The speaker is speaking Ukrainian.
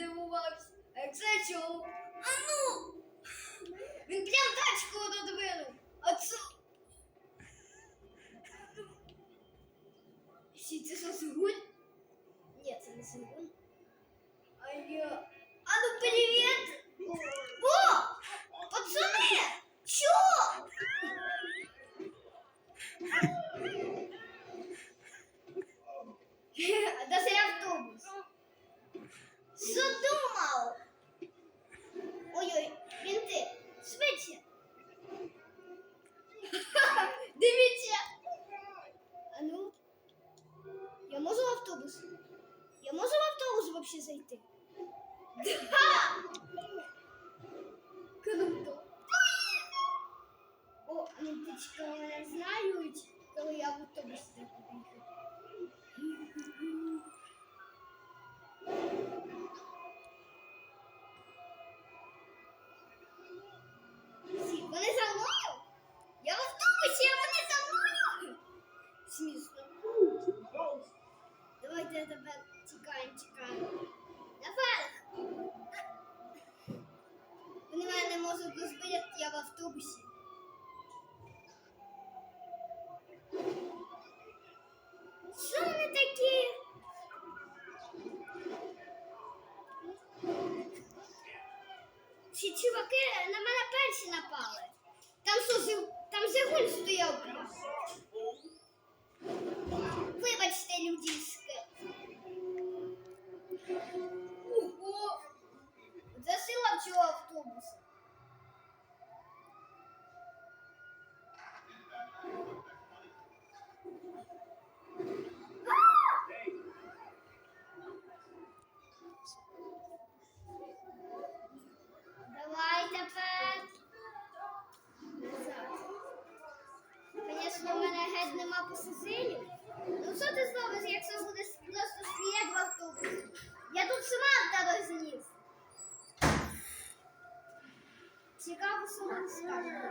здивувався. А як це чув? А ну! Він прям тачку додвинув. А це... Сі, це що, Сигуль? Ні, це не Сигун. А я... А ну привіт! О! Пацани! Чо? Да це автобус. Що думав? Ой-ой, вінти, швидше. Дивіться. А ну, я можу в автобус? Я можу в автобус вообще зайти? Да! Круто. О, ниточка мене знають, коли я в автобус так поїхав. Всі, Вони за мною? Я в автобусі, а вони за мною? Смішно. Давайте тепер тікаємо, тікаємо. Наверх! Вони мене можуть розбити, я в автобусі. Що вони такі? Ці чуваки на мене перші напали. Там що, там Зигуль стояв. Вибачте, людішки. Тут смарта розніс. Цікаво, що він скаже.